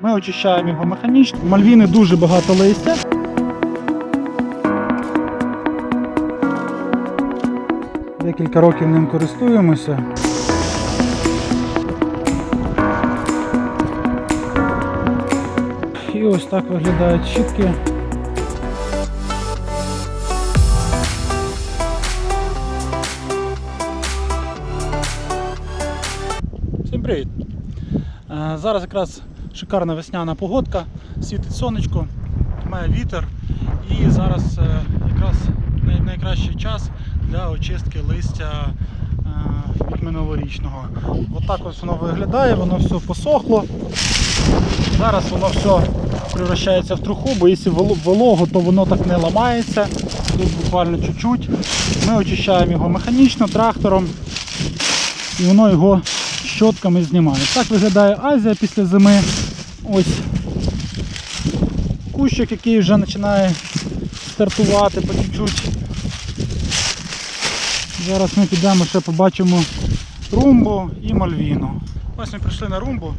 Ми очищаємо його механічно. Мальвіни дуже багато листя. Декілька років ним користуємося. І ось так виглядають щітки. Всім привіт! Е, Зараз якраз шикарна весняна погодка, світить сонечко, має вітер і зараз е, якраз найкращий час для очистки листя е, від минулорічного. Отак ось воно виглядає, воно все посохло. Зараз воно все превращається в труху, бо якщо воло- волого, то воно так не ламається. Тут буквально чуть-чуть. Ми очищаємо його механічно, трактором, і воно його щотками знімає. Так виглядає Азія після зими. Ось кущик, який вже починає стартувати по чуть-чуть. Зараз ми підемо ще побачимо румбу і мальвіну. Ось ми прийшли на румбу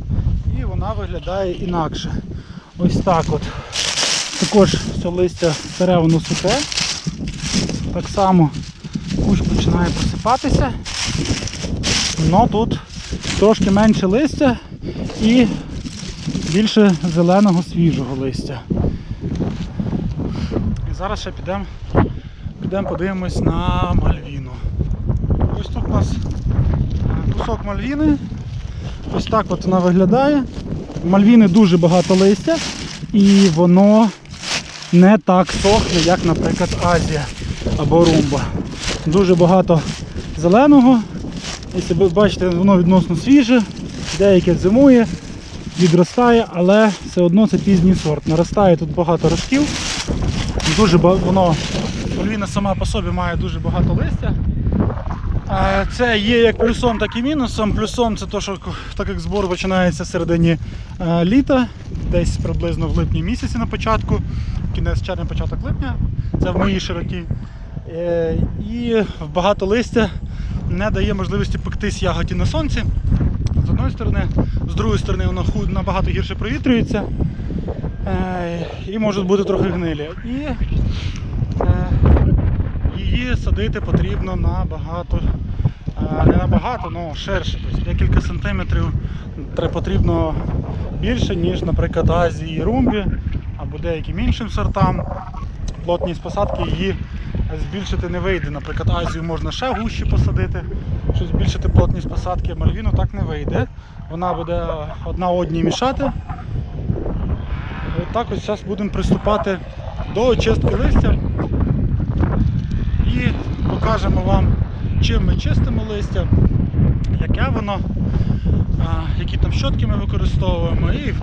і вона виглядає інакше. Ось так от. Також все листя старе воно сухе. Так само кущ починає просипатися. Но тут трошки менше листя і більше зеленого свіжого листя. І зараз ще підемо підемо подивимось на мальвіну. Ось тут у нас е, кусок мальвіни. Ось так от вона виглядає. Мальвіни дуже багато листя і воно не так сохне, як, наприклад, Азія або Румба. Дуже багато зеленого. Якщо ви бачите, воно відносно свіже, деяке зимує, відростає, але все одно це пізній сорт. Наростає тут багато ростків. Дуже воно Мальвіна сама по собі має дуже багато листя. Це є як плюсом, так і мінусом. Плюсом це те, що так як збор починається в середині е, літа, десь приблизно в липні місяці на початку, кінець червня, початок липня, це в моїй широті. Е, І багато листя не дає можливості пектись ягоді на сонці. З одної сторони, з другої сторони, воно набагато гірше провітрюється е, і можуть бути трохи гнилі. І е, її садити потрібно набагато, е, не набагато, але ширше. Тобто декілька сантиметрів потрібно більше, ніж, наприклад, Азії і Румбі або деяким іншим сортам. Плотність посадки її збільшити не вийде. Наприклад, Азію можна ще гуще посадити, щоб збільшити плотність посадки, Мальвіну так не вийде. Вона буде одна одній мішати. От ось зараз будемо приступати до очистки листя і покажемо вам, чим ми чистимо листя, яке воно, які там щотки ми використовуємо і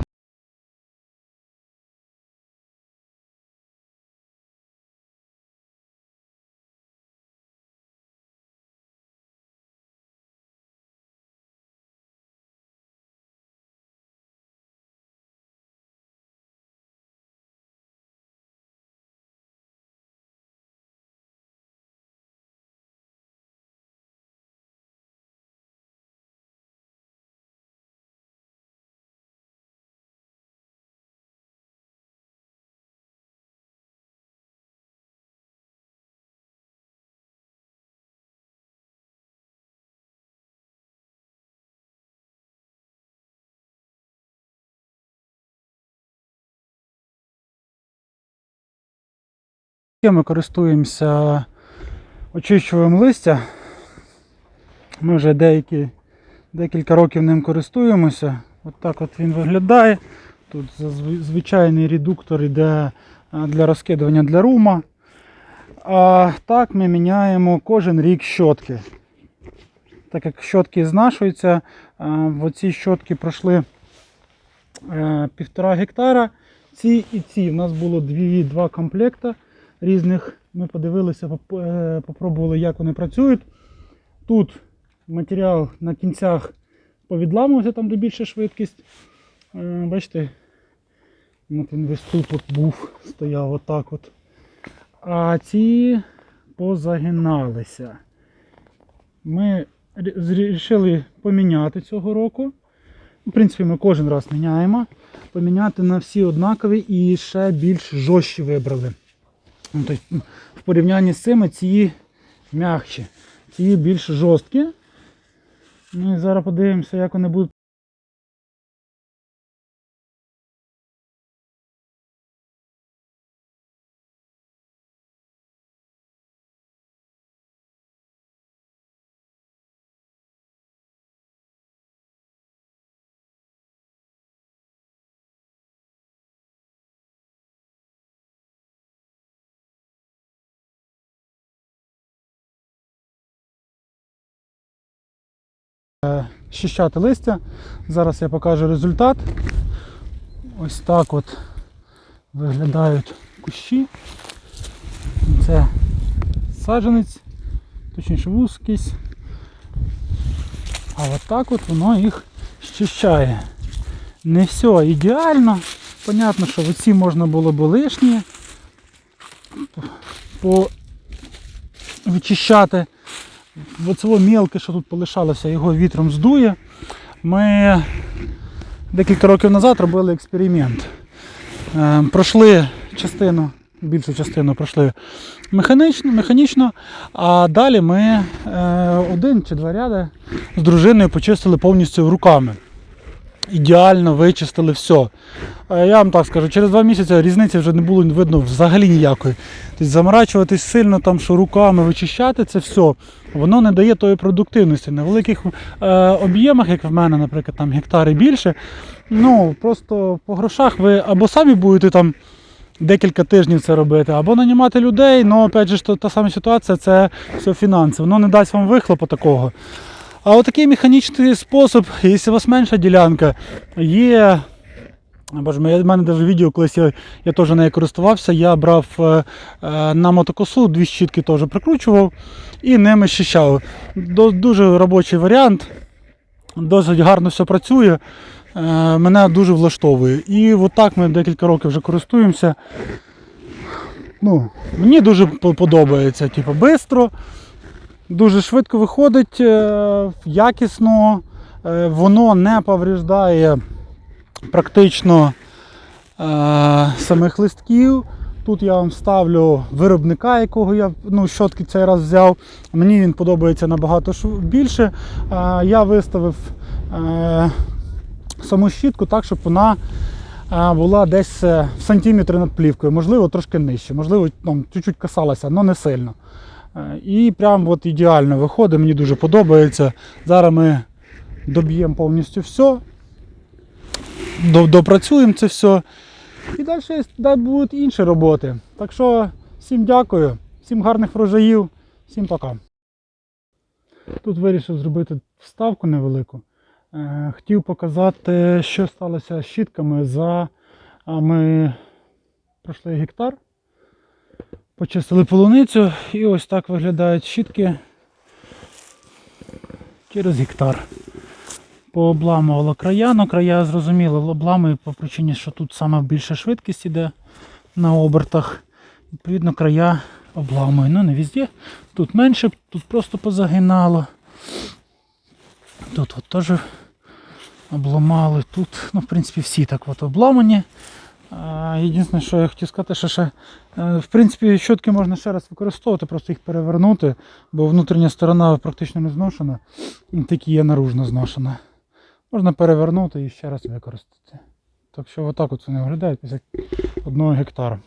Ми користуємося очищуванням листя. Ми вже деякі, декілька років ним користуємося. От так от він виглядає. Тут звичайний редуктор йде для розкидування для рума. А так ми міняємо кожен рік щотки. Так як щотки знашуються, в оці щотки пройшли е, півтора гектара. Ці і ці. У нас було дві, два комплекти різних. Ми подивилися, е, попробували, як вони працюють. Тут матеріал на кінцях повідламувався, там де більша швидкість. Е, Бачите, от він весь тут от був, стояв отак от. А ці позагиналися. Ми вирішили поміняти цього року. В принципі, ми кожен раз міняємо. Поміняти на всі однакові і ще більш жорсткі вибрали. Ну, тобто, в порівнянні з цими ці м'якші, ці більш жорсткі. Ну і зараз подивимося, як вони будуть. Щищати листя. Зараз я покажу результат. Ось так от виглядають кущі. Це саджанець, точніше вуз. А от так от воно їх щищає. Не все ідеально. Понятно, що оці можна було б лишні по Оцього мілке, що тут полишалося, його вітром здує. Ми декілька років назад робили експеримент. Е, пройшли частину, більшу частину пройшли механічно, механічно а далі ми е, один чи два ряди з дружиною почистили повністю руками. Ідеально вичистили все. Я вам так скажу, через два місяці різниці вже не було видно взагалі ніякої. Тобто заморачуватись сильно там, що руками вичищати це все, воно не дає тої продуктивності. На великих е, об'ємах, як в мене, наприклад, там гектари більше, ну просто по грошах ви або самі будете там декілька тижнів це робити, або нанімати людей, але опять же та сама ситуація це все фінанси. Воно не дасть вам вихлопу такого. А отакий механічний спосіб, якщо у вас менша ділянка, є. Боже, в мене навіть відео колись я, я теж нею користувався. Я брав е, е, на мотокосу, дві щітки теж прикручував і ними щищав. Дуже робочий варіант, досить гарно все працює. Е, мене дуже влаштовує. І отак ми декілька років вже користуємося. Ну, мені дуже подобається. Типу, швидко, дуже швидко виходить, е, якісно, е, воно не повреждає практично е, самих листків. Тут я вам ставлю виробника, якого я ну, щотки цей раз взяв. Мені він подобається набагато більше. Я виставив саму щітку так, щоб вона була десь в сантиметри над плівкою, можливо, трошки нижче, можливо, чуть-чуть касалася, але не сильно. Е, І прям от ідеально виходить, мені дуже подобається. Зараз ми доб'ємо повністю все допрацюємо це все. І далі будуть інші роботи. Так що всім дякую, всім гарних врожаїв, всім пока. Тут вирішив зробити вставку невелику. Е, Хотів показати, що сталося з щітками за а ми пройшли гектар. Почистили полуницю і ось так виглядають щітки через гектар пообламувало края, ну края зрозуміло, обламує по причині, що тут саме більша швидкість іде на обертах. Відповідно, края обламує. Ну не везде. Тут менше, тут просто позагинало. Тут от теж обламали. Тут, ну, в принципі, всі так от обламані. Єдине, що я хотів сказати, що ще, е, в принципі, щотки можна ще раз використовувати, просто їх перевернути, бо внутрішня сторона практично не зношена, і тільки є наружно зношена. Можна перевернути і ще раз використати. Так що отак от вони виглядають після одного гектара.